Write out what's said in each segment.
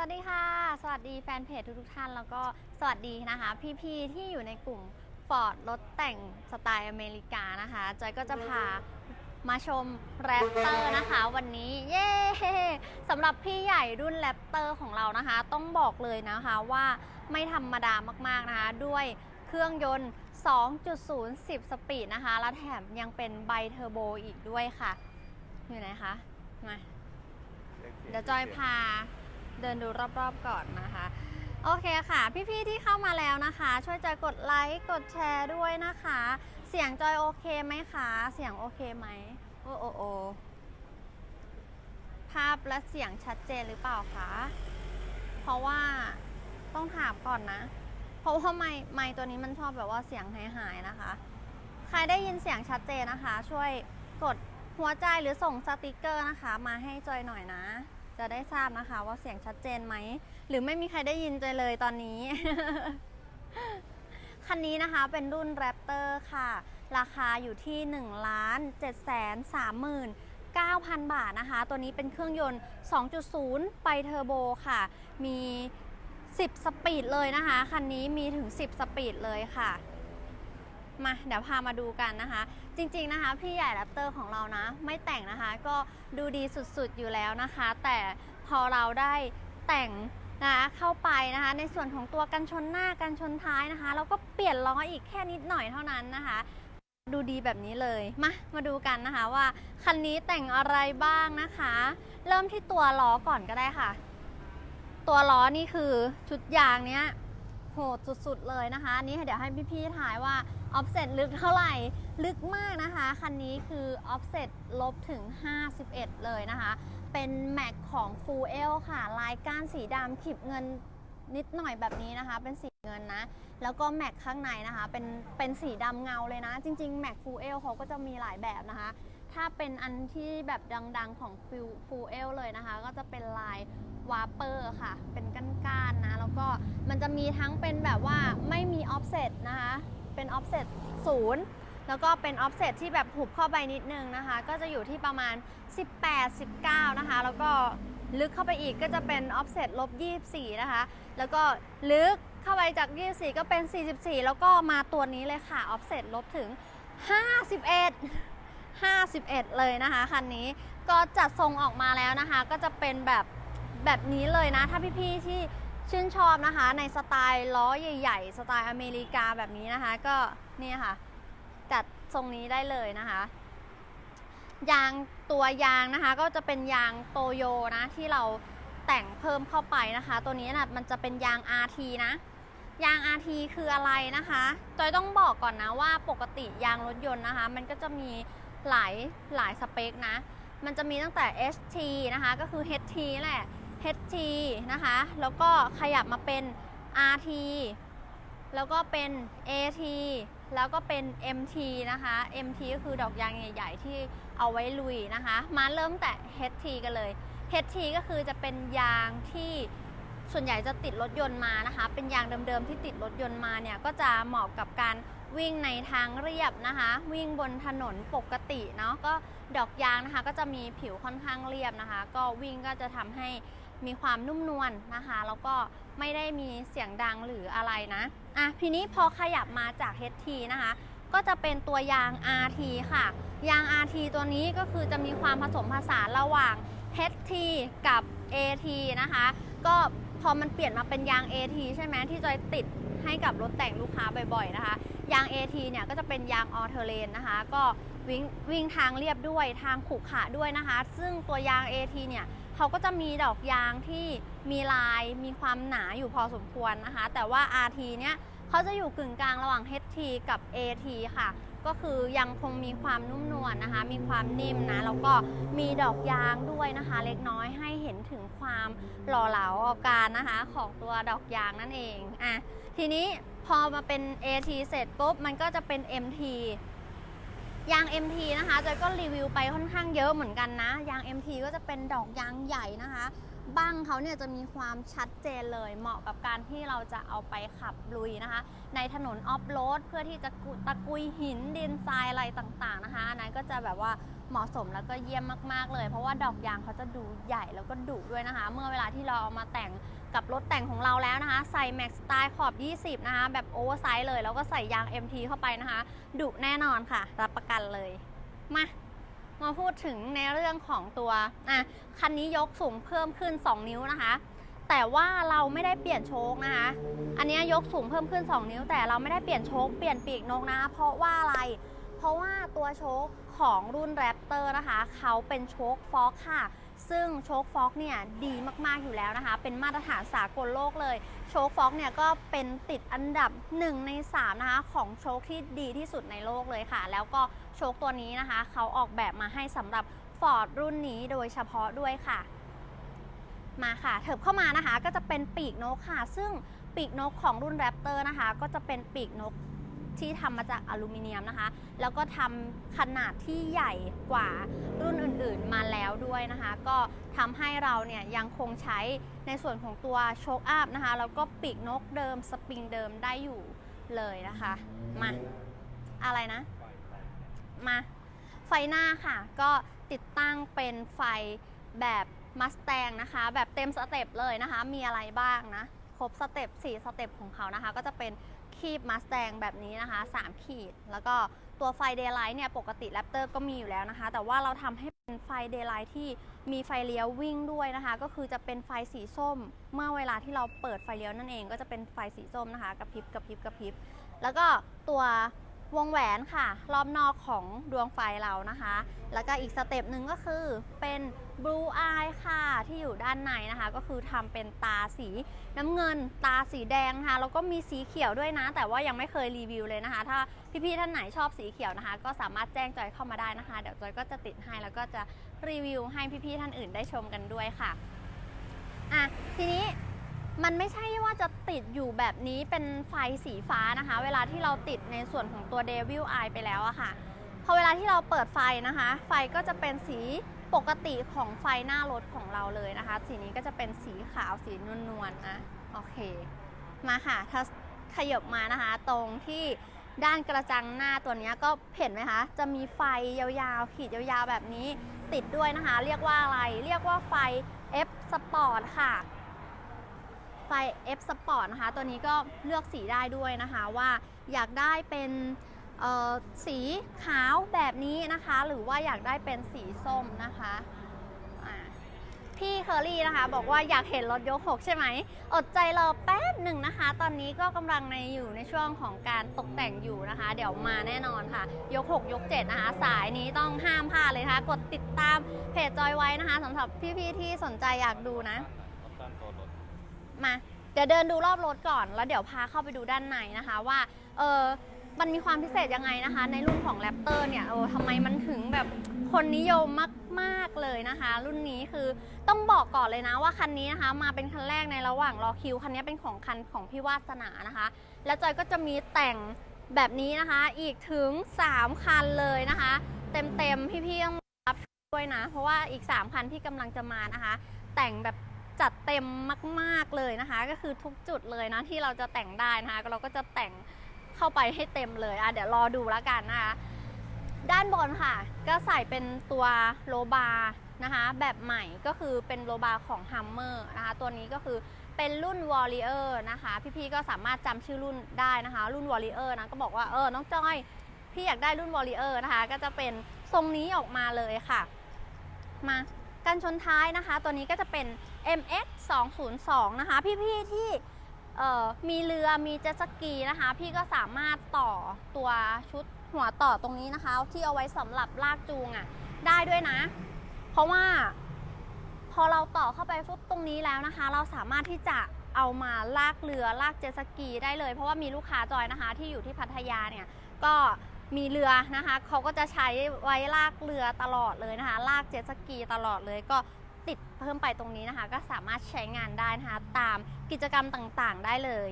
วัสดีค่ะ สวัสดีแฟนเพจทุกๆท่านแล้วก็สวัสดีนะคะ พี่ๆที่อยู่ในกลุ่มฟอร์ดรถแต่งสไตล์อเมริกานะคะจอยก็จะพามาชมแรปเตอร์นะคะ วันนี้เย้สำหรับพี่ใหญ่รุ่นแรปเตอร์ของเรานะคะ ต้องบอกเลยนะคะว่าไม่ธรรมดามากๆนะคะ ด้วยเครื่องยนต์ 2.0 10 สปีดนะคะ และแถมยังเป็นไบเทอร์โบอีกด้วยค่ะ อยู่ไหนคะมาเดี๋ยวจอยพา เดินดูรอบๆก่อนนะคะ โอเคค่ะ พี่ๆที่เข้ามาแล้วนะคะ ช่วยจอยกดไลค์กดแชร์ด้วยนะคะ เสียงจอยโอเคไหมคะ เสียงโอเคไหมโอ้โอโอภาพและเสียงชัดเจนหรือเปล่าคะเพราะว่าต้องถามก่อนนะ เพราะว่าไมค์ไมค์ตัวนี้มันชอบแบบว่าเสียงหายๆนะคะ ใครได้ยินเสียงชัดเจนนะคะ ช่วยกดหัวใจหรือส่งสติกเกอร์นะคะ มาให้จอยหน่อยนะ จะได้ทราบนะคะ ว่าเสียงชัดเจนไหม หรือไม่มีใครได้ยินจเลยตอนนี้ คันนี้นะคะเป็นรุ่น Raptor ค่ะ ราคาอยู่ที่1ล้าน7แสน39,000 บาทนะคะ ตัวนี้เป็นเครื่องยนต์ 2.0 ไปเทอร์โบค่ะ มี 10 สปีดเลยนะคะ คันนี้มีถึง 10 สปีดเลยค่ะ มา เดี๋ยวพามาดูกันนะคะ จริงๆนะคะพี่ใหญ่แรปเตอร์ของเรานะ ไม่แต่งนะคะ ก็ดูดีสุดๆอยู่แล้วนะคะ แต่พอเราได้แต่งนะคะเข้าไปนะคะ ในส่วนของตัวกันชนหน้ากันชนท้ายนะคะ เราก็เปลี่ยนล้ออีกแค่นิดหน่อยเท่านั้นนะคะ ดูดีแบบนี้เลย มามาดูกันนะคะว่าคันนี้แต่งอะไรบ้างนะคะ เริ่มที่ตัวล้อก่อนก็ได้ค่ะ ตัวล้อนี่คือชุดยางเนี้ยโหดสุดๆเลยนะคะนนี้เดี๋ยวให้พี่ๆถ่ายว่า offset ลึกเท่าไหร่ ลึกมากนะคะ คันนี้คือ offset ลบถึง 51 เลยนะคะ เป็นแม็กของ Full L ค่ะ ลายก้านสีดำขีบเงินนิดหน่อยแบบนี้นะคะ เป็นสีเงินนะ แล้วก็แม็กข้างในนะคะ เป็นเป็นสีดำเงาเลยนะ จริงๆ แม็ก Full L เขาก็จะมีหลายแบบนะคะ ถ้าเป็นอันที่แบบดังๆของ Full Full L เลยนะคะ ก็จะเป็นลายวาเปอร์ค่ะ เป็นก้านๆนะ แล้วก็มันจะมีทั้งเป็นแบบว่าไม่มีออฟเซตนะคะ เป็นออฟเซตศูนย์ แล้วก็เป็นออฟเซตที่แบบหุบเข้าไปนิดนึงนะคะ ก็จะอยู่ที่ประมาณ 18 19 นะคะ แล้วก็ลึกเข้าไปอีกก็จะเป็นออฟเซตลบ 24 นะคะ แล้วก็ลึกเข้าไปจาก 24 ก็เป็น 44 แล้วก็มาตัวนี้เลยค่ะออฟเซตลบถึง 51 51 เลยนะคะคันนี้ก็จัดทรงออกมาแล้วนะคะ ก็จะเป็นแบบแบบนี้เลยนะ ถ้าพี่ๆที่ชื่นชอบนะคะ ในสไตล์ล้อใหญ่ ๆ สไตล์อเมริกาแบบนี้นะคะ ก็นี่ค่ะ ทรงนี้ได้เลยนะคะ ยางตัวยางนะคะ ก็จะเป็นยางโตโยนะที่เราแต่งเพิ่มเข้าไปนะคะ ตัวนี้นะมันจะเป็นยาง RT นะยาง RT คืออะไรนะคะจอยต้องบอกก่อนนะว่าปกติยางรถยนต์นะคะ มันก็จะมีหลายหลายสเปคนะ มันจะมีตั้งแต่ HT นะคะ ก็คือ HT แหละ HT นะคะ แล้วก็ขยับมาเป็น RT แล้วก็เป็น AT แล้วก็เป็น MT นะคะ MT ก็คือดอกยางใหญ่ๆ ที่เอาไว้ลุยนะคะ มาเริ่มแต่ HT กันเลย HT ก็คือจะเป็นยางที่ส่วนใหญ่จะติดรถยนต์มานะคะ เป็นยางเดิมๆที่ติดรถยนต์มาเนี่ยก็จะเหมาะกับการวิ่งในทางเรียบนะคะ วิ่งบนถนนปกติเนาะก็ดอกยางนะคะ ก็จะมีผิวค่อนข้างเรียบนะคะ ก็วิ่งก็จะทำให้มีความนุ่มนวลนะคะ แล้วก็ ไม่ได้มีเสียงดังหรืออะไรนะอะทีนี้พอขยับมาจาก HT นะคะ ก็จะเป็นตัวยาง RT ค่ะ ยาง RT ตัวนี้ก็คือจะมีความผสมผสานระหว่าง HT กับ AT นะคะ ก็พอมันเปลี่ยนมาเป็นยาง AT ใช่ไหมที่จอยติดให้กับรถแต่งลูกค้าบ่อยๆนะคะ ยาง AT เนี่ยก็จะเป็นยางออเทเลนนะคะ ก็วิ่งวิ่งทางเรียบด้วยทางขรุขระด้วยนะคะ ซึ่งตัวยาง AT เนี่ยเขาก็จะมีดอกยางที่ มีลายมีความหนาอยู่พอสมควรนะคะ แต่ว่า RT เนี่ยเขาจะอยู่กึ่งกลางระหว่าง HT กับ AT ค่ะ ก็คือยังคงมีความนุ่มนวลนะคะ มีความนิ่มนะ แล้วก็มีดอกยางด้วยนะคะ เล็กน้อยให้เห็นถึงความหล่อเหลาอาการนะคะ ของตัวดอกยางนั่นเองอะทีนี้พอมาเป็น AT เสร็จปุ๊บ มันก็จะเป็น MT ยาง MT นะคะจอยก็รีวิวไปค่อนข้างเยอะเหมือนกันนะ ยาง MT ก็จะเป็นดอกยางใหญ่นะคะ บั้งเขาเนี่ยจะมีความชัดเจนเลย เหมาะกับการที่เราจะเอาไปขับลุยนะคะ ในถนนออฟโรดเพื่อที่จะตะกุยหินดินทรายอะไรต่างๆนะคะอันนั้นก็จะแบบว่าเหมาะสมแล้วก็เยี่ยมมากๆเลย เพราะว่าดอกยางเขาจะดูใหญ่แล้วก็ดุด้วยนะคะ เมื่อเวลาที่เราเอามาแต่งกับรถแต่งของเราแล้วนะคะ ใส่แม็กสไตล์ขอบ 20 นะคะ แบบโอเวอร์ไซส์เลย แล้วก็ใส่ยาง MT เข้าไปนะคะ ดุแน่นอนค่ะ รับประกันเลย มา มาพูดถึงในเรื่องของตัวอะคันนี้ยกสูงเพิ่มขึ้น 2 นิ้วนะคะ แต่ว่าเราไม่ได้เปลี่ยนโชคนะคะ อันนี้ยกสูงเพิ่มขึ้น 2 นิ้ว แต่เราไม่ได้เปลี่ยนโชคเปลี่ยนปีกนกนะเพราะว่าอะไร เพราะว่าตัวโชคของรุ่นแรปเตอร์นะคะ เขาเป็นโชคฟอกค่ะ ซึ่งโชคฟ็อกเนี่ยดีมากๆอยู่แล้วนะคะ เป็นมาตรฐานสากลโลกเลย โชคฟ็อกเนี่ยก็เป็นติดอันดับ 1 ใน 3 นะคะ ของโชคที่ดีที่สุดในโลกเลยค่ะ แล้วก็โชคตัวนี้นะคะ เขาออกแบบมาให้สำหรับ Ford รุ่นนี้โดยเฉพาะด้วยค่ะ มาค่ะ เถิบเข้ามานะคะ ก็จะเป็นปีกนกค่ะ ซึ่งปีกนกของรุ่นแรปเตอร์นะคะ ก็จะเป็นปีกนก ที่ทำมาจากอลูมิเนียมนะคะ แล้วก็ทำขนาดที่ใหญ่กว่ารุ่นอื่นๆมาแล้วด้วยนะคะ ก็ทำให้เราเนี่ยยังคงใช้ในส่วนของตัวโชคอัพนะคะ แล้วก็ปีกนกเดิมสปริงเดิมได้อยู่เลยนะคะ มา อะไรนะ มา ไฟหน้าค่ะ ก็ติดตั้งเป็นไฟแบบมัสแตงนะคะ แบบเต็มสเต็ปเลยนะคะ มีอะไรบ้างนะ ครบสเต็ป4สเต็ปของเขานะคะ ก็จะเป็น ขีบมาสแตงแบบนี้นะคะ 3 ขีด แล้วก็ตัวไฟเดย์ไลท์เนี่ยปกติแรปเตอร์ก็มีอยู่แล้วนะคะ แต่ว่าเราทำให้เป็นไฟเดย์ไลท์ที่มีไฟเลี้ยววิ่งด้วยนะคะ ก็คือจะเป็นไฟสีส้ม เมื่อเวลาที่เราเปิดไฟเลี้ยวนั่นเอง ก็จะเป็นไฟสีส้มนะคะกระพริบกระพริบกระพริบ แล้วก็ตัว วงแหวนค่ะ รอบนอกของดวงไฟเรานะคะ แล้วก็อีกสเต็ปหนึ่งก็คือเป็น blue eye ค่ะ ที่อยู่ด้านในนะคะ ก็คือทำเป็นตาสีน้ำเงิน ตาสีแดงนะคะแล้วก็มีสีเขียวด้วยนะ แต่ว่ายังไม่เคยรีวิวเลยนะคะ ถ้าพี่ๆท่านไหนชอบสีเขียวนะคะ ก็สามารถแจ้งจอยเข้ามาได้นะคะ เดี๋ยวจอยก็จะติดให้แล้วก็จะรีวิวให้พี่ๆท่านอื่นได้ชมกันด้วยค่ะอะทีนี้ มันไม่ใช่ว่าจะติดอยู่แบบนี้เป็นไฟสีฟ้านะคะ เวลาที่เราติดในส่วนของตัว Devil Eye ไปแล้วอะค่ะ พอเวลาที่เราเปิดไฟนะคะ ไฟก็จะเป็นสีปกติของไฟหน้ารถของเราเลยนะคะ สีนี้ก็จะเป็นสีขาวสีนวลๆนะโอเค มาค่ะ ถ้าขยบมานะคะ ตรงที่ด้านกระจังหน้าตัวนี้ก็เห็นไหมคะ จะมีไฟยาวๆ ขีดยาวๆ แบบนี้ติดด้วยนะคะ เรียกว่าอะไร เรียกว่าไฟ F Sport ค่ะ ไฟ F Sport นะคะ ตัวนี้ก็เลือกสีได้ด้วยนะคะว่าอยากได้เป็นสีขาวแบบนี้นะคะ หรือว่าอยากได้เป็นสีส้มนะคะพี่เคอรี่นะคะ บอกว่าอยากเห็นรถยกหกใช่ไหม อดใจรอแป๊บหนึ่งนะคะ ตอนนี้ก็กำลังในอยู่ในช่วงของการตกแต่งอยู่นะคะ เดี๋ยวมาแน่นอนค่ะ ยก 6 ยก 7 นะคะ สายนี้ต้องห้ามพลาดเลยนะคะ กดติดตามเพจจอยไว้นะคะสำหรับพี่ๆที่สนใจอยากดูนะ มาเดี๋ยวเดินดูรอบรถก่อน แล้วเดี๋ยวพาเข้าไปดูด้านในนะคะว่าเออมันมีความพิเศษยังไงนะคะ ในรุ่นของแรปเตอร์เนี่ยเออทำไมมันถึงแบบคนนิยมมากๆเลยนะคะ รุ่นนี้คือต้องบอกก่อนเลยนะว่าคันนี้นะคะ มาเป็นคันแรกในระหว่างรอคิวคันนี้เป็นของคันของพี่วาสนานะคะ แล้วจอยก็จะมีแต่งแบบนี้นะคะ อีกถึง 3 คันเลยนะคะ เต็มๆพี่ๆต้องรับด้วยนะ เพราะว่าอีก 3 คันที่กำลังจะมานะคะ แต่งแบบ จัดเต็มมาก ๆเลยนะคะ ก็คือทุกจุดเลยนะที่เราจะแต่งได้นะคะเราก็จะแต่งเข้าไปให้เต็มเลยอะเดี๋ยวรอดูแล้วกันนะคะด้านบนค่ะ ก็ใส่เป็นตัวโลบาร์นะคะ แบบใหม่ก็คือเป็นโลบาร์ของ Hummer นะคะ ตัวนี้ก็คือเป็นรุ่น Warrior นะคะ พี่ๆก็สามารถจำชื่อรุ่นได้นะคะ รุ่น Warrior นะก็บอกว่าเออน้องจอย พี่อยากได้รุ่น Warrior นะคะ ก็จะเป็นทรงนี้ออกมาเลยค่ะ มา กันชนท้ายนะคะ ตัวนี้ก็จะเป็น MX 202นะคะ พี่ๆที่มีเรือมีเจ็ตสกีนะคะ พี่ก็สามารถต่อตัวชุดหัวต่อตรงนี้นะคะ ที่เอาไว้สำหรับลากจูงอะ่ะได้ด้วยนะ เพราะว่า พอเราต่อเข้าไปฟุบตรงนี้แล้วนะคะ เราสามารถที่จะเอามาลากเรือลากเจ็ตสกีได้เลย เพราะว่ามีลูกค้าจอยนะคะ ที่อยู่ที่พัทยาเนี่ยก็ มีเรือนะคะเขาก็จะใช้ไว้ลากเรือตลอดเลยนะคะ ลากเจ็ตสกีตลอดเลยก็ติดเพิ่มไปตรงนี้นะคะ ก็สามารถใช้งานได้นะคะตามกิจกรรมต่างๆ ได้เลย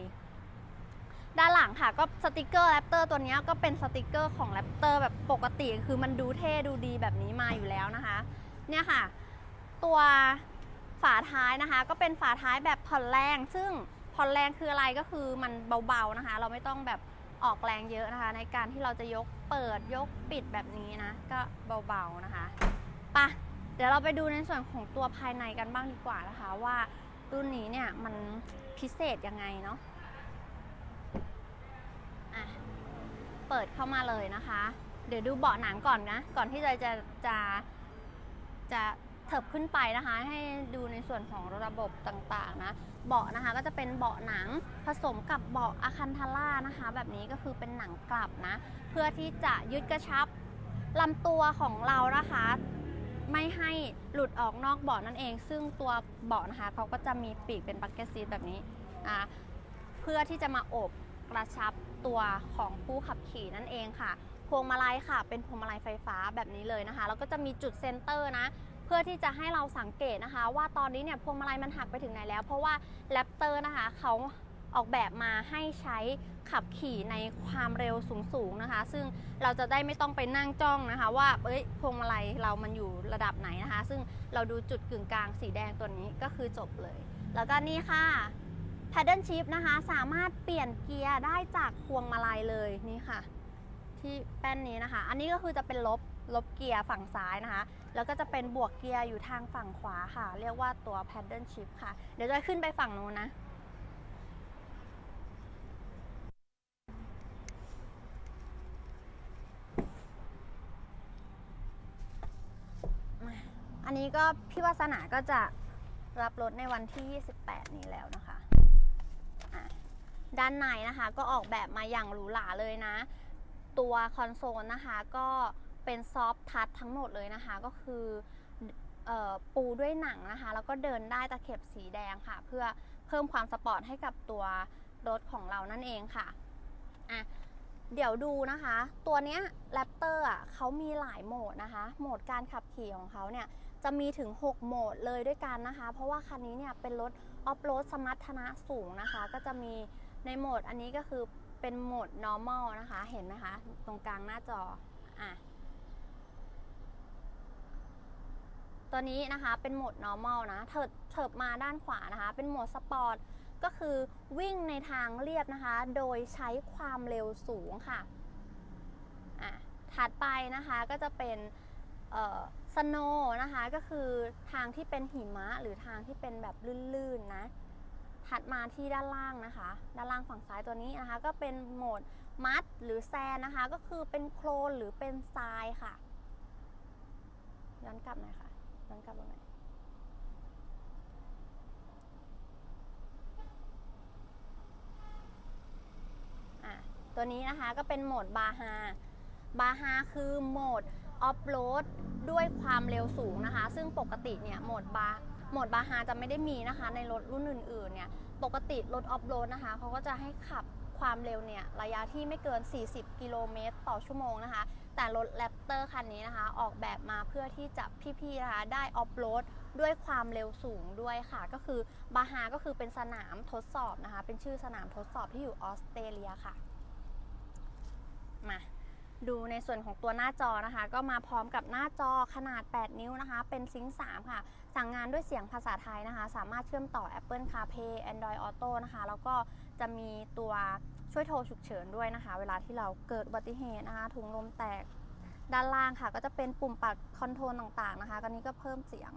ด้านหลังค่ะก็สติกเกอร์แรปเตอร์ตัวนี้ก็เป็นสติกเกอร์ของแรปเตอร์แบบปกติคือมันดูเท่ดูดีแบบนี้มาอยู่แล้วนะคะ เนี่ยค่ะ ตัวฝาท้ายนะคะ ก็เป็นฝาท้ายแบบผ่อนแรง ซึ่งผ่อนแรงคืออะไรก็คือมันเบาๆนะคะ เราไม่ต้องแบบ ออกแรงเยอะนะคะ ในการที่เราจะยกเปิดยกปิดแบบนี้นะ ก็เบาๆนะคะปะเดี๋ยวเราไปดูในส่วนของตัวภายในกันบ้างดีกว่านะคะ ว่ารุ่นนี้เนี่ยมันพิเศษยังไงเนาะอะเปิดเข้ามาเลยนะคะ เดี๋ยวดูเบาะหนังก่อนนะ ก่อนที่จะจะจะจะ เถิบขึ้นไปนะคะ ให้ดูในส่วนของระบบต่างๆนะ เบาะนะคะก็จะเป็นเบาะหนังผสมกับเบาะอะคันทาร่านะคะ แบบนี้ก็คือเป็นหนังกลับนะ เพื่อที่จะยึดกระชับลำตัวของเรานะคะ ไม่ให้หลุดออกนอกเบาะนั่นเอง ซึ่งตัวเบาะนะคะเขาก็จะมีปีกเป็นบักเก็ตซีทแบบนี้อ่าเพื่อที่จะมาโอบกระชับตัวของผู้ขับขี่นั่นเองค่ะพวงมาลัยค่ะ เป็นพวงมาลัยไฟฟ้าแบบนี้เลยนะคะ แล้วก็จะมีจุดเซนเตอร์นะ เพื่อที่จะให้เราสังเกตนะคะ ว่าตอนนี้เนี่ยพวงมาลัยมันหักไปถึงไหนแล้ว เพราะว่าแรปเตอร์นะคะเขาออกแบบมาให้ใช้ขับขี่ในความเร็วสูงๆนะคะ ซึ่งเราจะได้ไม่ต้องไปนั่งจ้องนะคะ ว่าเอ้ยพวงมาลัยเรามันอยู่ระดับไหนนะคะ ซึ่งเราดูจุดกึ่งกลางสีแดงตัวนี้ก็คือจบเลย แล้วก็นี่ค่ะ paddle shift นะคะ สามารถเปลี่ยนเกียร์ได้จากพวงมาลัยเลยนี่ค่ะ ที่แป้นนี้นะคะ อันนี้ก็คือจะเป็นลบ ลบเกียร์ฝั่งซ้ายนะคะ แล้วก็จะเป็นบวกเกียร์อยู่ทางฝั่งขวาค่ะ เรียกว่าตัว paddle shift ค่ะ เดี๋ยวจะขึ้นไปฝั่งนู้นนะอันนี้ก็พี่วาสนาก็จะรับรถในวันที่ 28 นี้แล้วนะคะะด้านในนะคะก็ออกแบบมาอย่างหรูหราเลยนะ ตัวคอนโซลนะคะก็ เป็นซอฟทัชทั้งหมดเลยนะคะ ก็คืออปูด้วยหนังนะคะ แล้วก็เดินได้ตะเข็บสีแดงค่ะ เพื่อเพิ่มความสปอร์ตให้กับตัวรถของเรานั่นเองค่ะอะ เดี๋ยวดูนะคะ ตัวเนี้ยแรปเตอร์อะเขามีหลายโหมดนะคะ โหมดการขับขี่ของเขาเนี่ยจะมีถึง 6 โหมดเลยด้วยกันนะคะ เพราะว่าคันนี้เนี่ยเป็นรถออฟโรดสมรรถนะสูงนะคะ ก็จะมีในโหมดอันนี้ก็คือเป็นโหมด normal นะคะ เห็นไหมคะ ตรงกลางหน้าจอ อะ ตัวนี้นะคะเป็นโหมด normal นะเถิดเถิบมาด้านขวานะคะ เป็นโหมดสปอร์ตก็คือวิ่งในทางเรียบนะคะ โดยใช้ความเร็วสูงค่ะอะถัดไปนะคะก็จะเป็นสโนนะคะก็คือทางที่เป็นหิมะหรือทางที่เป็นแบบลื่นๆนะถัดมาที่ด้านล่างนะคะ ด้านล่างฝั่งซ้ายตัวนี้นะคะ ก็เป็นโหมดมัดหรือแซนนะคะ ก็คือเป็นโคลนหรือเป็นทรายค่ะย้อนกลับหน่อยค่ะ ย้อนกลับมาหน่อยอะตัวนี้นะคะก็เป็นโหมดบาฮาบาฮาคือโหมดออฟโรดด้วยความเร็วสูงนะคะ ซึ่งปกติเนี่ยโหมดบาโหมดบาฮาจะไม่ได้มีนะคะ ในรถรุ่นอื่นๆเนี่ยปกติรถออฟโรดนะคะเขาก็จะให้ขับความเร็วเนี่ยระยะที่ไม่เกิน 40 กิโลเมตรต่อชั่วโมงนะคะ แต่รถแรปเตอร์คันนี้นะคะ ออกแบบมาเพื่อที่จะพี่ๆนะคะได้ออฟโรดด้วยความเร็วสูงด้วยค่ะ ก็คือบาฮาก็คือเป็นสนามทดสอบนะคะ เป็นชื่อสนามทดสอบที่อยู่ออสเตรเลียค่ะ มาดูในส่วนของตัวหน้าจอนะคะ ก็มาพร้อมกับหน้าจอขนาด 8 นิ้วนะคะ เป็นซิงค์3ค่ะ สั่งงานด้วยเสียงภาษาไทยนะคะ สามารถเชื่อมต่อ Apple CarPlay Android Auto นะคะ แล้วก็จะมีตัว ช่วยโทรฉุกเฉินด้วยนะคะ เวลาที่เราเกิดอุบัติเหตุนะคะถุงลมแตกด้านล่างค่ะ ก็จะเป็นปุ่มปัดคอนโทรลต่างๆนะคะก็นี้ก็เพิ่มเสียง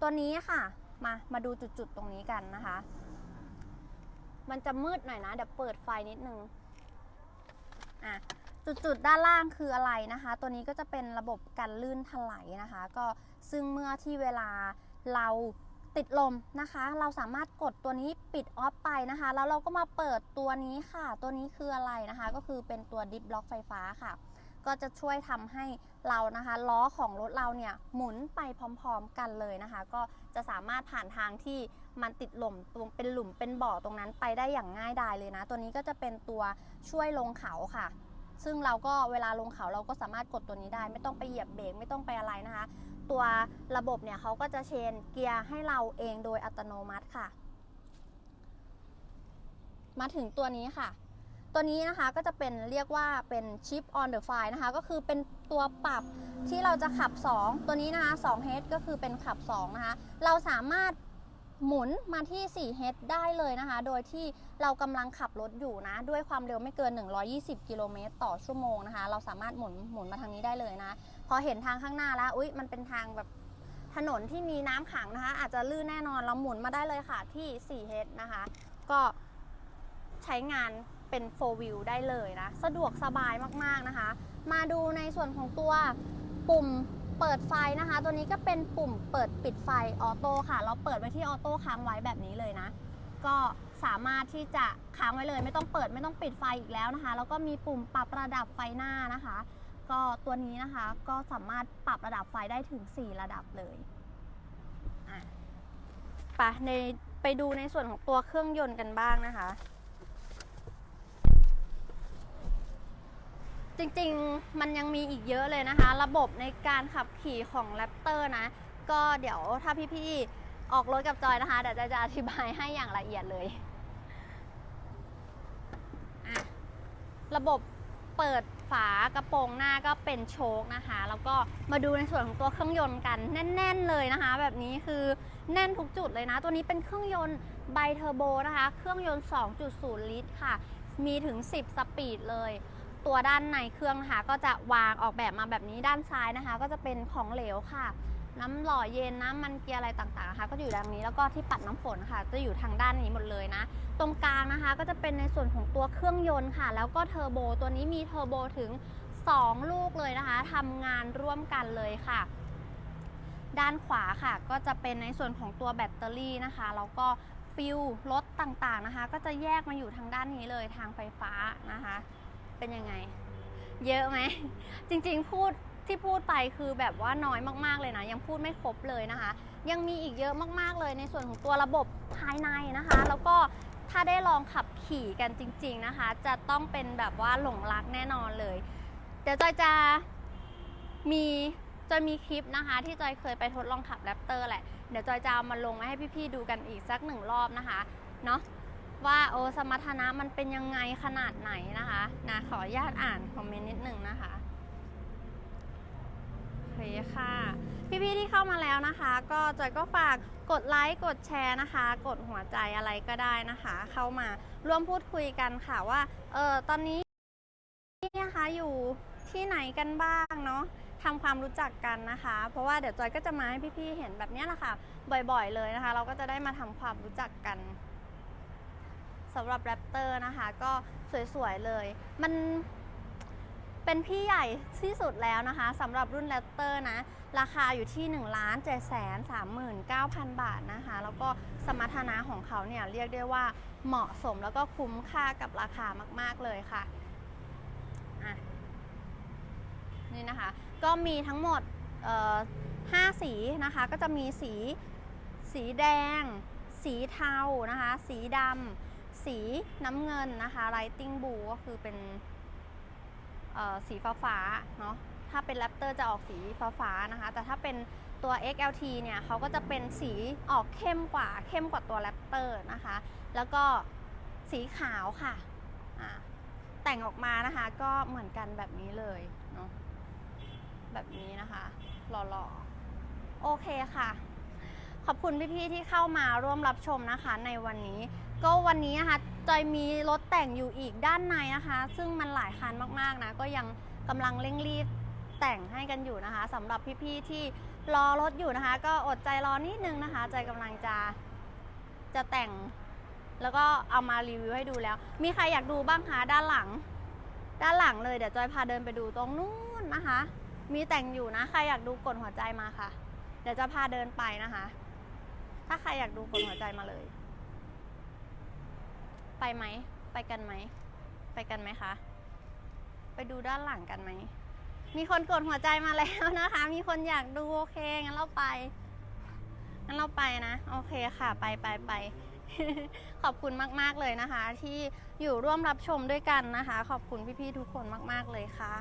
ตัวนี้ค่ะมามาดูจุดๆตรงนี้กันนะคะ มันจะมืดหน่อยนะเดี๋ยวเปิดไฟนิดนึงอะจุดๆด้านล่างคืออะไรนะคะ ตัวนี้ก็จะเป็นระบบกันลื่นถลายนะคะ ก็ซึ่งเมื่อที่เวลาเรา ติดลมนะคะ เราสามารถกดตัวนี้ปิดออฟไปนะคะ แล้วเราก็มาเปิดตัวนี้ค่ะ ตัวนี้คืออะไรนะคะ ก็คือเป็นตัวดิฟบล็อกไฟฟ้าค่ะ ก็จะช่วยทำให้เรานะคะล้อของรถเราเนี่ยหมุนไปพร้อมๆกันเลยนะคะ ก็จะสามารถผ่านทางที่มันติดหล่มตรงเป็นหลุมเป็นบ่อตรงนั้นไปได้อย่างง่ายดายเลยนะ ตัวนี้ก็จะเป็นตัวช่วยลงเขาค่ะซึ่งเราก็เวลาลงเขาเราก็สามารถกดตัวนี้ได้ ไม่ต้องไปเหยียบเบรกไม่ต้องไปอะไรนะคะ ตัวระบบเนี่ยเขาก็จะเชนเกียร์ให้เราเองโดยอัตโนมัติค่ะ มาถึงตัวนี้ค่ะ ตัวนี้นะคะก็จะเป็นเรียกว่าเป็นชิป on the fly นะคะ ก็คือเป็นตัวปรับที่เราจะขับ 2 ตัวนี้นะคะ2 h ก็คือเป็นขับ 2 นะคะ เราสามารถ หมุนมาที่ 4 h ได้เลยนะคะ โดยที่เรากำลังขับรถอยู่นะ ด้วยความเร็วไม่เกิน 120 กิโลเมตรต่อชั่วโมงนะคะ เราสามารถหมุนหมุนมาทางนี้ได้เลยนะ พอเห็นทางข้างหน้าแล้ว อุ๊ย มันเป็นทางแบบถนนที่มีน้ำขังนะคะ อาจจะลื่นแน่นอน เราหมุนมาได้เลยค่ะที่ 4 h นะคะ ก็ใช้งานเป็น 4 wheel ได้เลยนะ สะดวกสบายมากๆนะคะ มาดูในส่วนของตัวปุ่ม เปิดไฟนะคะ ตัวนี้ก็เป็นปุ่มเปิดปิดไฟออโต้ค่ะ เราเปิดไว้ที่ออโต้ค้างไว้แบบนี้เลยนะ ก็สามารถที่จะค้างไว้เลย ไม่ต้องเปิดไม่ต้องปิดไฟอีกแล้วนะคะ แล้วก็มีปุ่มปรับระดับไฟหน้านะคะ ก็ตัวนี้นะคะก็สามารถปรับระดับไฟได้ถึง 4 ระดับเลยอะไปในไปดูในส่วนของตัวเครื่องยนต์กันบ้างนะคะ จริงๆ มันยังมีอีกเยอะเลยนะคะ ระบบในการขับขี่ของ r a p t o r นะ ก็เดี๋ยวถ้าพี่ๆ ออกรถกับจอยนะคะเดี๋ยวจะอธิบายให้อย่างละเอียดเลยะระบบเปิดฝากระโปรงหน้าก็เป็นโชคนะคะ แล้วก็มาดูในส่วนของตัวเครื่องยนต์กันแน่น ๆ เลยนะคะ แบบนี้คือแน่นทุกจุดเลยนะ ตัวนี้เป็นเครื่องยนต์ไบเทอร์โบนะคะ เครื่องยนต์ 2.0 ลิตรค่ะ มีถึง 10 สปีดเลย ตัวด้านในเครื่องนะคะก็จะวางออกแบบมาแบบนี้ด้านซ้ายนะคะ ก็จะเป็นของเหลวค่ะ น้ำหล่อเย็นน้ำมันเกียร์อะไรต่างๆนะคะ ก็อยู่ด้านนี้แล้วก็ที่ปัดน้ำฝนค่ะ จะอยู่ทางด้านนี้หมดเลยนะ ตรงกลางนะคะก็จะเป็นในส่วนของตัวเครื่องยนต์ค่ะ แล้วก็เทอร์โบตัวนี้มีเทอร์โบถึง 2 ลูกเลยนะคะทำงานร่วมกันเลยค่ะด้านขวาค่ะ ก็จะเป็นในส่วนของตัวแบตเตอรี่นะคะแล้วก็ฟิลรถต่างๆนะคะ ก็จะแยกมาอยู่ทางด้านนี้เลยทางไฟฟ้านะคะ เป็นยังไง เยอะไหม จริงๆพูดที่พูดไปคือแบบว่าน้อยมากๆเลยนะ ยังพูดไม่ครบเลยนะคะ ยังมีอีกเยอะมากๆเลยในส่วนของตัวระบบภายในนะคะ แล้วก็ถ้าได้ลองขับขี่กันจริง ๆนะคะ จะต้องเป็นแบบว่าหลงรักแน่นอนเลย เดี๋ยวจอยจะมีจอยมีคลิปนะคะ ที่จอยเคยไปทดลองขับแรปเตอร์แหละ เดี๋ยวจอยจะเอามาลงมาให้พี่ๆดูกันอีกสักหนึ่งรอบนะคะเนาะ ว่าโอสมรรถนะมันเป็นยังไงขนาดไหนนะคะนะขออนุญาตอ่านคอมเมนต์นิดหนึ่งนะคะโอเคค่ะ พี่ๆที่เข้ามาแล้วนะคะ ก็จอยก็ฝากกดไลค์กดแชร์นะคะ กดหัวใจอะไรก็ได้นะคะ เข้ามาร่วมพูดคุยกันค่ะว่าเออตอนนี้นะคะอยู่ที่ไหนกันบ้างเนาะทำความรู้จักกันนะคะ เพราะว่าเดี๋ยวจอยก็จะมาให้พี่ๆเห็นแบบนี้แหละค่ะ บ่อยๆเลยนะคะ เราก็จะได้มาทำความรู้จักกัน สำหรับแรปเตอร์นะคะ ก็สวยๆเลย มันเป็นพี่ใหญ่ที่สุดแล้วนะคะสำหรับรุ่นแรปเตอร์นะ ราคาอยู่ที่ 1 7 3 9 0 0 0 บาทนะคะ แล้วก็สมรรถนะของเขาเนี่ยเรียกได้ว่าเหมาะสมแล้วก็คุ้มค่ากับราคามาก ๆ เลยค่ะอะนี่นะคะ ก็มีทั้งหมดห้าสีนะคะ ก็จะมีสี สีแดง สีเทานะคะ สีดำ สีน้ำเงินนะคะ Lighting Blue ก็คือเป็นสีฟ้าฟ้าๆเนาะถ้าเป็น Raptor จะออกสีฟ้าฟ้าๆนะคะ แต่ถ้าเป็นตัว XLT เนี่ยเขาก็จะเป็นสีออกเข้มกว่าเข้มกว่าตัว Raptor นะคะ แล้วก็สีขาวค่ะ แต่งออกมานะคะก็เหมือนกันแบบนี้เลยเนาะแบบนี้นะคะหล่อๆ โอเคค่ะ ขอบคุณพี่ๆที่เข้ามาร่วมรับชมนะคะในวันนี้ ก็วันนี้นะคะจอยมีรถแต่งอยู่อีกด้านในนะคะ ซึ่งมันหลายคันมากๆนะก็ยังกำลังเร่งรีบแต่งให้กันอยู่นะคะสำหรับพี่ๆที่รอรถอยู่นะคะ ก็อดใจรอนิดนึงนะคะจอยกำลังจะจะแต่ง แล้วก็เอามารีวิวให้ดูแล้ว มีใครอยากดูบ้างคะด้านหลัง ด้านหลังเลยเดี๋ยวจอยพาเดินไปดูตรงนู้นนะคะ มีแต่งอยู่นะใครอยากดูกดหัวใจมาค่ะ เดี๋ยวจะพาเดินไปนะคะ ถ้าใครอยากดูกดหัวใจมาเลย ไปไหม ไปกันไหม ไปกันไหมคะ ไปดูด้านหลังกันไหม มีคนกดหัวใจมาแล้วนะคะ มีคนอยากดูโอเค งั้นเราไป งั้นเราไปนะ โอเคค่ะ ไปไปไป ขอบคุณมากๆเลยนะคะ ที่อยู่ร่วมรับชมด้วยกันนะคะ ขอบคุณพี่ๆทุกคนมาก ๆเลยค่ะ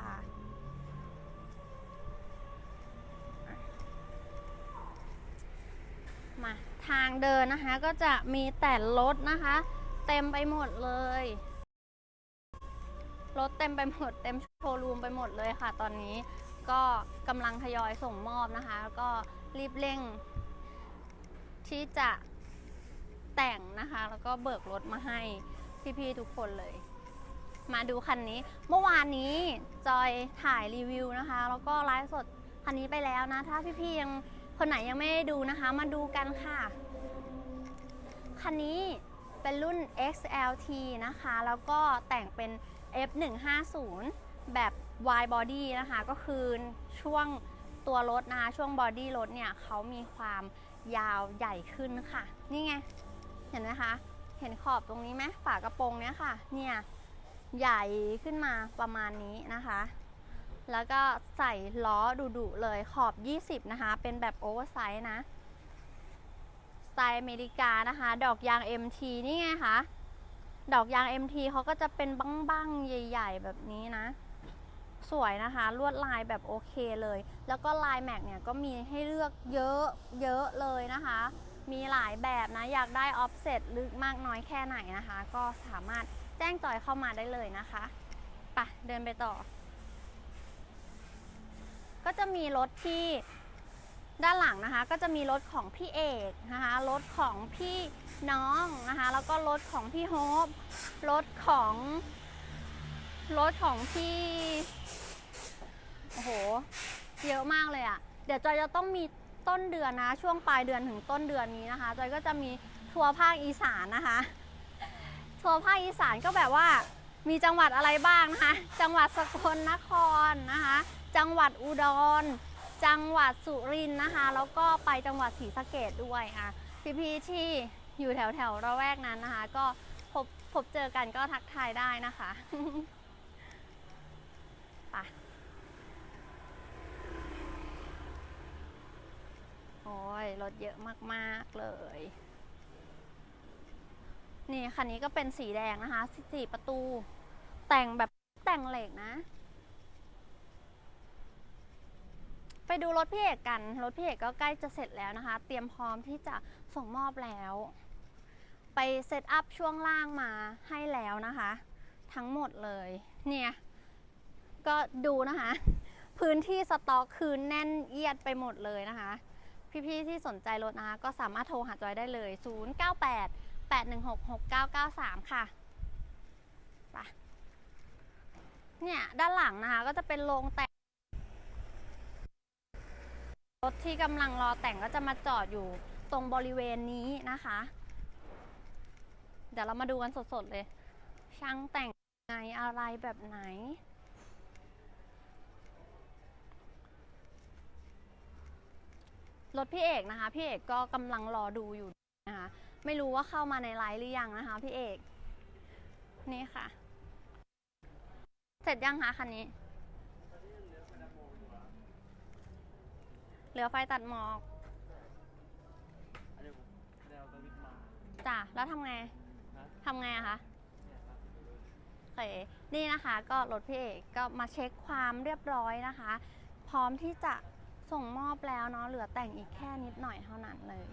มาทางเดินนะคะก็จะมีแต่รถนะคะ เต็มไปหมดเลย รถเต็มไปหมด เต็มโชว์รูมไปหมดเลยค่ะ ตอนนี้ก็กำลังทยอยส่งมอบนะคะ แล้วก็รีบเร่ง ที่จะแต่งนะคะ แล้วก็เบิกรถมาให้พี่ๆทุกคนเลย มาดูคันนี้ เมื่อวานนี้จอยถ่ายรีวิวนะคะ แล้วก็ไลฟ์สดคันนี้ไปแล้วนะ ถ้าพี่ๆยังคนไหนยังไม่ได้ดูนะคะ มาดูกันค่ะ คันนี้ เป็นรุ่น XLT นะคะ แล้วก็แต่งเป็น F150 แบบ wide body นะคะ ก็คือช่วงตัวรถนะคะ ช่วงบอดี้รถเนี่ยเขามีความยาวใหญ่ขึ้นค่ะ นี่ไง เห็นไหมคะ เห็นขอบตรงนี้ไหมฝากระโปรงเนี้ยค่ะ เนี่ย ใหญ่ขึ้นมาประมาณนี้นะคะ แล้วก็ใส่ล้อดุๆเลยขอบ 20 นะคะ เป็นแบบโอเวอร์ไซส์นะ ตล์อเมริกานะคะ ดอกยาง MT นี่ไงคะดอกยาง MT เขาก็จะเป็นบ้างๆใหญ่ ๆ แบบนี้นะ สวยนะคะ ลวดลายแบบโอเคเลย แล้วก็ลายแม็กเนี่ยก็มีให้เลือกเยอะเยอะเลยนะคะ มีหลายแบบนะ อยากได้ออฟเซ็ตลึกมากน้อยแค่ไหนนะคะ ก็สามารถแจ้งจอยเข้ามาได้เลยนะคะไปะเดินไปต่อ ก็จะมีรถที่ ด้านหลังนะคะก็จะมีรถของพี่เอกนะคะรถของพี่น้องนะคะแล้วก็รถของพี่โฮปรถของรถของพี่โอ้โหเยอะมากเลยอะ่ะ เดี๋ยวจอยจะต้องมีต้นเดือนนะ ช่วงปลายเดือนถึงต้นเดือนนี้นะคะจอยก็จะมีทัวร์ภาคอีสานนะคะทัวร์ภาคอีสานก็แบบว่ามีจังหวัดอะไรบ้างนะคะ จังหวัดสกลนครนะคะ จังหวัดอุดร จังหวัดสุรินทร์นะคะ แล้วก็ไปจังหวัดศรีสะเกดด้วยค่ะพี่ๆที่อยู่แถวแถวระแวกนั้นนะคะ ก็พบพบเจอกันก็ทักทายได้นะคะไปโอ้ยรถเยอะมากๆเลย นี่คันนี้ก็เป็นสีแดงนะคะสี่ประตู แต่งแบบแต่งเหล็กนะ ไปดูรถพี่เอกกัน รถพี่เอกก็ใกล้จะเสร็จแล้วนะคะ เตรียมพร้อมที่จะส่งมอบแล้ว ไปเซตอัพช่วงล่างมาให้แล้วนะคะ ทั้งหมดเลย เนี่ย ก็ดูนะคะ พื้นที่สต็อกคือแน่นเอียดไปหมดเลยนะคะ พี่ๆที่สนใจรถนะคะ ก็สามารถโทรหาจอยได้เลย 098 816 6993 ค่ะไปเนี่ย ด้านหลังนะคะ ก็จะเป็นโรงแต่ง รถที่กำลังรอแต่งก็จะมาจอดอยู่ตรงบริเวณนี้นะคะ เดี๋ยวเรามาดูกันสดๆเลย ช่างแต่งไงอะไรแบบไหน รถพี่เอกนะคะ พี่เอกก็กำลังรอดูอยู่นะคะ ไม่รู้ว่าเข้ามาในไลฟ์หรือยังนะคะ พี่เอก นี่ค่ะ เสร็จยังคะคันนี้ เห ลือไฟตัดหมอกอันนี้ผมแนวสวิตช์มาจ้ะแล้วทำไงฮะทำไงอะคะ เนี่ยครับโอเคนี่นะคะก็รถพี่เอกก็มาเช็คความเรียบร้อยนะคะ พร้อมที่จะส่งมอบแล้วเนาะเหลือแต่งอีกแค่นิดหน่อยเท่านั้นเลย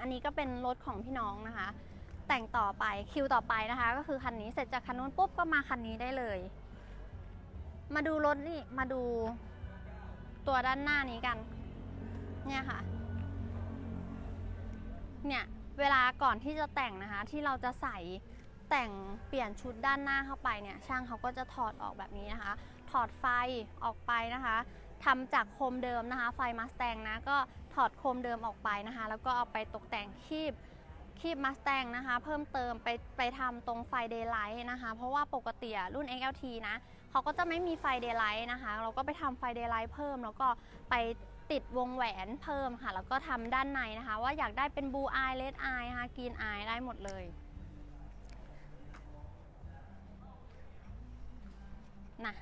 อันนี้ก็เป็นรถของพี่น้องนะคะ แต่งต่อไปคิวต่อไปนะคะ ก็คือคันนี้เสร็จจากคันนู้นปุ๊บก็มาคันนี้ได้เลย มาดูรถนี่มาดู ตัวด้านหน้านี้กัน เนี่ยค่ะ เนี่ย เวลาก่อนที่จะแต่งนะคะ ที่เราจะใส่แต่งเปลี่ยนชุดด้านหน้าเข้าไปเนี่ย ช่างเขาก็จะถอดออกแบบนี้นะคะ ถอดไฟออกไปนะคะทำจากโคมเดิมนะคะ ไฟมาสแตงนะ ก็ถอดโคมเดิมออกไปนะคะ แล้วก็เอาไปตกแต่งคีบคีบมาสแตงนะคะ เพิ่มเติมไปไปทำตรงไฟเดย์ไลท์นะคะ เพราะว่าปกติอะรุ่น XLT นะ เขาก็จะไม่มีไฟเดย์ไลท์นะคะ เราก็ไปทำไฟเดย์ไลท์เพิ่ม แล้วก็ไปติดวงแหวนเพิ่มค่ะ แล้วก็ทำด้านในนะคะ ว่าอยากได้เป็นบูอายเลดอายนะคะกรีนอายได้หมดเลย นะ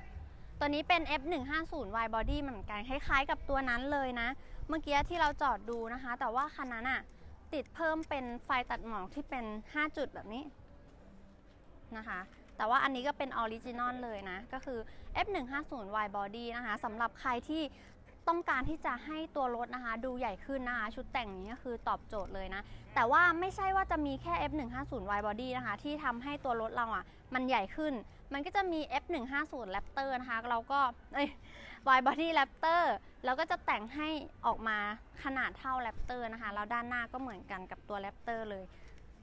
ตัวนี้เป็น F150 Y body เหมือนกันคล้ายๆกับตัวนั้นเลยนะ เมื่อกี้ที่เราจอดดูนะคะ แต่ว่าคันนั้นอะติดเพิ่มเป็นไฟตัดหมอกที่เป็น 5 จุดแบบนี้นะคะ แต่ว่าอันนี้ก็เป็นออริจินอลเลยนะ ก็คือ F150 Y body นะคะสำหรับใครที่ต้องการที่จะให้ตัวรถนะคะ ดูใหญ่ขึ้นนะคะ ชุดแต่งนี้ก็คือตอบโจทย์เลยนะ แต่ว่าไม่ใช่ว่าจะมีแค่ F150 Wide Body นะคะ ที่ทำให้ตัวรถเราอะ มันใหญ่ขึ้น มันก็จะมี F150 Raptor นะคะ เราก็เอ้ย Wide Body Raptor แล้วก็จะแต่งให้ออกมาขนาดเท่า Raptor นะคะ แล้วด้านหน้าก็เหมือนกันกับตัว Raptor เลย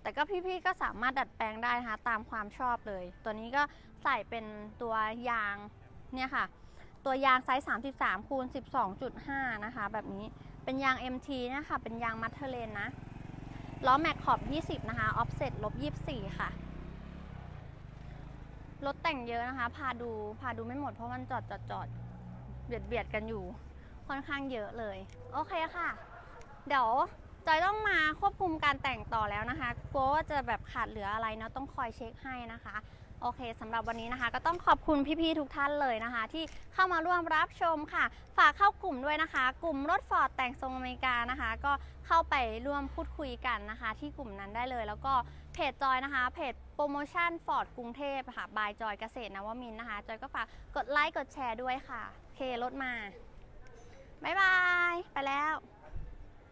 แต่ก็พี่ๆก็สามารถดัดแปลงได้นะคะตามความชอบเลย ตัวนี้ก็ใส่เป็นตัวยางเนี่ยค่ะ ตัวยางไซส์ 33คูณ12.5 นะคะ แบบนี้เป็นยาง MT นะคะเป็นยางมัทเทเลนนะล้อแม็กขอบ 20 นะคะออฟเซ็ตลบ 24 ค่ะรถแต่งเยอะนะคะ พาดูพาดูไม่หมดเพราะมันจอดจอดจอดเบียดเบียดกันอยู่ ค่อนข้างเยอะเลย โอเคค่ะ เดี๋ยว จอยต้องมาควบคุมการแต่งต่อแล้วนะคะกลัวว่าจะแบบขาดเหลืออะไรเนาะต้องคอยเช็คให้นะคะ โอเคสำหรับวันนี้นะคะ ก็ต้องขอบคุณพี่ๆทุกท่านเลยนะคะ ที่เข้ามาร่วมรับชมค่ะ ฝากเข้ากลุ่มด้วยนะคะ กลุ่มรถฟอร์ดแต่งทรงอเมริกานะคะ ก็เข้าไปร่วมพูดคุยกันนะคะ ที่กลุ่มนั้นได้เลย แล้วก็เพจจอยนะคะ เพจโปรโมชั่นฟอร์ดกรุงเทพค่ะบายจอยเกษตรนวมินนะคะจอยก็ฝากกดไลค์กดแชร์ด้วยค่ะโอเครถมาบ๊ายบายไปแล้ว